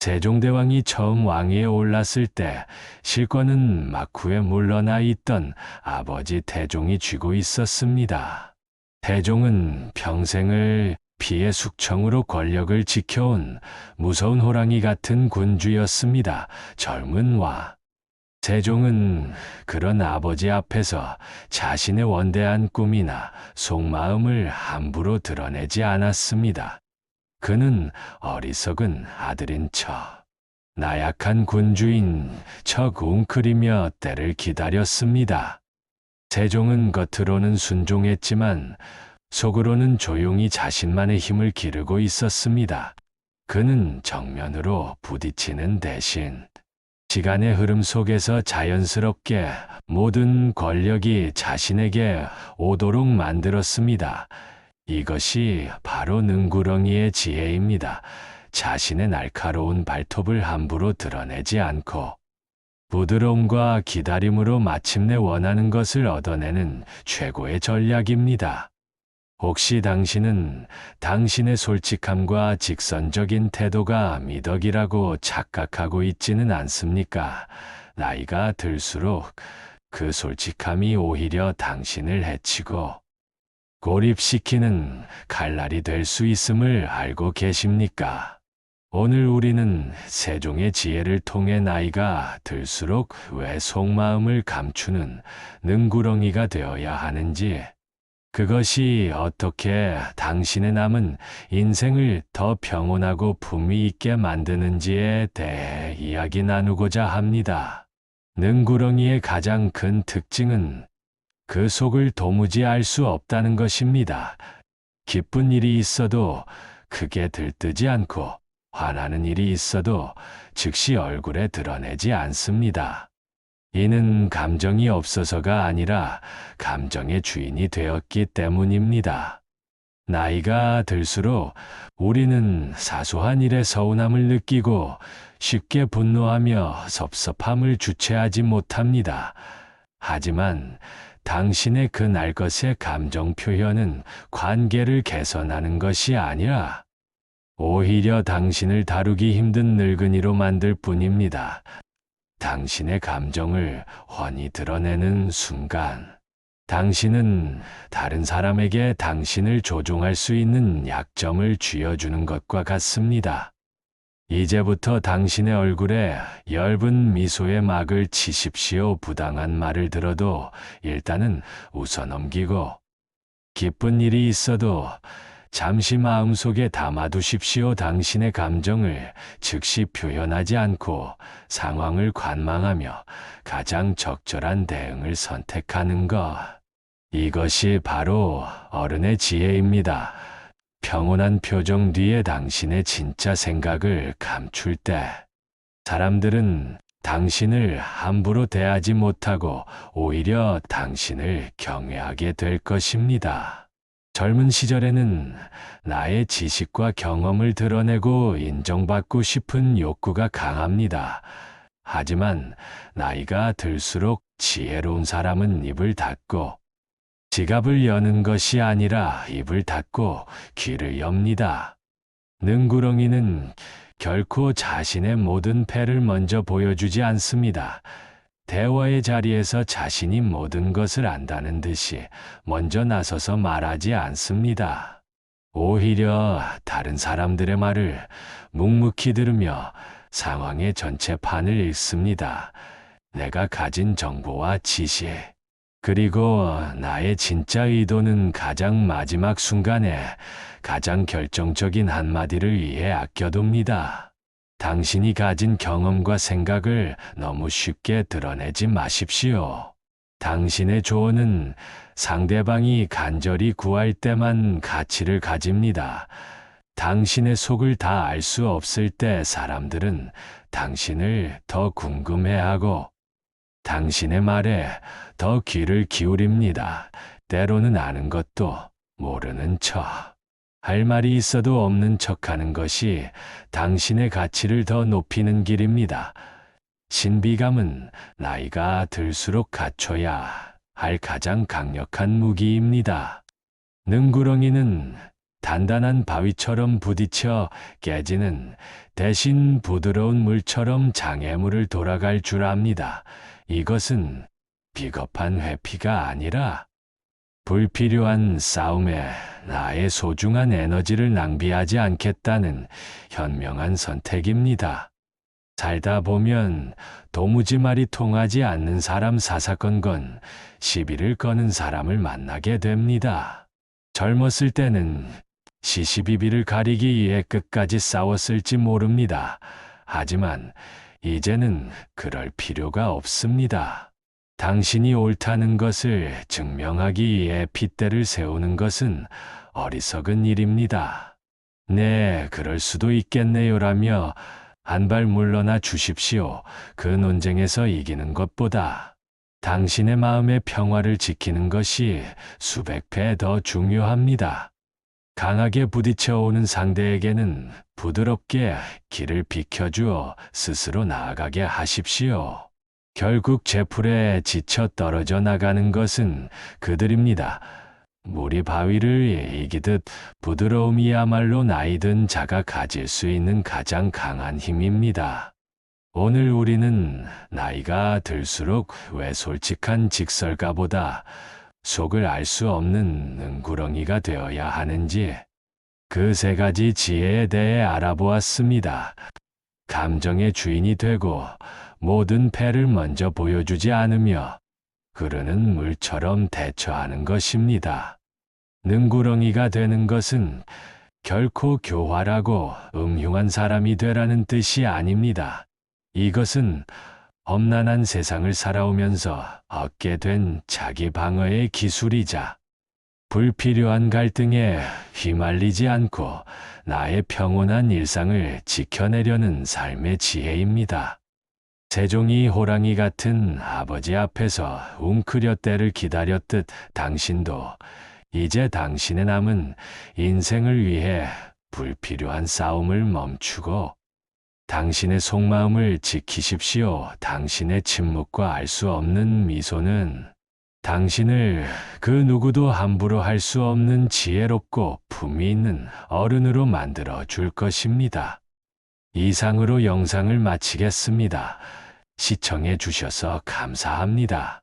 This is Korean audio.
세종대왕이 처음 왕위에 올랐을 때 실권은 막후에 물러나 있던 아버지 태종이 쥐고 있었습니다. 태종은 평생을 피해 숙청으로 권력을 지켜온 무서운 호랑이 같은 군주였습니다. 젊은 와. 세종은 그런 아버지 앞에서 자신의 원대한 꿈이나 속마음을 함부로 드러내지 않았습니다. 그는 어리석은 아들인 척, 나약한 군주인 척 웅크리며 때를 기다렸습니다. 세종은 겉으로는 순종했지만 속으로는 조용히 자신만의 힘을 기르고 있었습니다. 그는 정면으로 부딪히는 대신 시간의 흐름 속에서 자연스럽게 모든 권력이 자신에게 오도록 만들었습니다. 이것이 바로 능구렁이의 지혜입니다. 자신의 날카로운 발톱을 함부로 드러내지 않고 부드러움과 기다림으로 마침내 원하는 것을 얻어내는 최고의 전략입니다. 혹시 당신은 당신의 솔직함과 직선적인 태도가 미덕이라고 착각하고 있지는 않습니까? 나이가 들수록 그 솔직함이 오히려 당신을 해치고 고립시키는 칼날이 될 수 있음을 알고 계십니까? 오늘 우리는 세종의 지혜를 통해 나이가 들수록 왜 속마음을 감추는 능구렁이가 되어야 하는지, 그것이 어떻게 당신의 남은 인생을 더 평온하고 품위 있게 만드는지에 대해 이야기 나누고자 합니다. 능구렁이의 가장 큰 특징은 그 속을 도무지 알 수 없다는 것입니다. 기쁜 일이 있어도 크게 들뜨지 않고 화나는 일이 있어도 즉시 얼굴에 드러내지 않습니다. 이는 감정이 없어서가 아니라 감정의 주인이 되었기 때문입니다. 나이가 들수록 우리는 사소한 일에 서운함을 느끼고 쉽게 분노하며 섭섭함을 주체하지 못합니다. 하지만 당신의 그 날 것의 감정 표현은 관계를 개선하는 것이 아니라 오히려 당신을 다루기 힘든 늙은이로 만들 뿐입니다. 당신의 감정을 훤히 드러내는 순간, 당신은 다른 사람에게 당신을 조종할 수 있는 약점을 쥐어주는 것과 같습니다. 이제부터 당신의 얼굴에 엷은 미소의 막을 치십시오. 부당한 말을 들어도 일단은 웃어 넘기고, 기쁜 일이 있어도 잠시 마음속에 담아두십시오. 당신의 감정을 즉시 표현하지 않고 상황을 관망하며 가장 적절한 대응을 선택하는 것. 이것이 바로 어른의 지혜입니다. 평온한 표정 뒤에 당신의 진짜 생각을 감출 때 사람들은 당신을 함부로 대하지 못하고 오히려 당신을 경외하게 될 것입니다. 젊은 시절에는 나의 지식과 경험을 드러내고 인정받고 싶은 욕구가 강합니다. 하지만 나이가 들수록 지혜로운 사람은 입을 닫고 지갑을 여는 것이 아니라 입을 닫고 귀를 엽니다. 능구렁이는 결코 자신의 모든 패를 먼저 보여주지 않습니다. 대화의 자리에서 자신이 모든 것을 안다는 듯이 먼저 나서서 말하지 않습니다. 오히려 다른 사람들의 말을 묵묵히 들으며 상황의 전체 판을 읽습니다. 내가 가진 정보와 지식, 그리고 나의 진짜 의도는 가장 마지막 순간에 가장 결정적인 한마디를 위해 아껴둡니다. 당신이 가진 경험과 생각을 너무 쉽게 드러내지 마십시오. 당신의 조언은 상대방이 간절히 구할 때만 가치를 가집니다. 당신의 속을 다 알 수 없을 때 사람들은 당신을 더 궁금해하고 당신의 말에 더 귀를 기울입니다. 때로는 아는 것도 모르는 척. 할 말이 있어도 없는 척하는 것이 당신의 가치를 더 높이는 길입니다. 신비감은 나이가 들수록 갖춰야 할 가장 강력한 무기입니다. 능구렁이는 단단한 바위처럼 부딪혀 깨지는 대신 부드러운 물처럼 장애물을 돌아갈 줄 압니다. 이것은 비겁한 회피가 아니라 불필요한 싸움에 나의 소중한 에너지를 낭비하지 않겠다는 현명한 선택입니다. 살다 보면 도무지 말이 통하지 않는 사람 사사건건 시비를 거는 사람을 만나게 됩니다. 젊었을 때는 시시비비를 가리기 위해 끝까지 싸웠을지 모릅니다. 하지만 이제는 그럴 필요가 없습니다. 당신이 옳다는 것을 증명하기 위해 핏대를 세우는 것은 어리석은 일입니다. 네, 그럴 수도 있겠네요라며 한 발 물러나 주십시오. 그 논쟁에서 이기는 것보다 당신의 마음의 평화를 지키는 것이 수백 배 더 중요합니다. 강하게 부딪혀 오는 상대에게는 부드럽게 길을 비켜주어 스스로 나아가게 하십시오. 결국 제풀에 지쳐 떨어져 나가는 것은 그들입니다. 물이 바위를 이기듯 부드러움이야말로 나이든 자가 가질 수 있는 가장 강한 힘입니다. 오늘 우리는 나이가 들수록 왜 솔직한 직설가보다 속을 알 수 없는 능구렁이가 되어야 하는지 그 세 가지 지혜에 대해 알아보았습니다. 감정의 주인이 되고 모든 패를 먼저 보여주지 않으며 흐르는 물처럼 대처하는 것입니다. 능구렁이가 되는 것은 결코 교활하고 음흉한 사람이 되라는 뜻이 아닙니다. 이것은 험난한 세상을 살아오면서 얻게 된 자기 방어의 기술이자 불필요한 갈등에 휘말리지 않고 나의 평온한 일상을 지켜내려는 삶의 지혜입니다. 세종이 호랑이 같은 아버지 앞에서 웅크려 때를 기다렸듯 당신도 이제 당신의 남은 인생을 위해 불필요한 싸움을 멈추고 당신의 속마음을 지키십시오. 당신의 침묵과 알 수 없는 미소는 당신을 그 누구도 함부로 할 수 없는 지혜롭고 품위 있는 어른으로 만들어 줄 것입니다. 이상으로 영상을 마치겠습니다. 시청해 주셔서 감사합니다.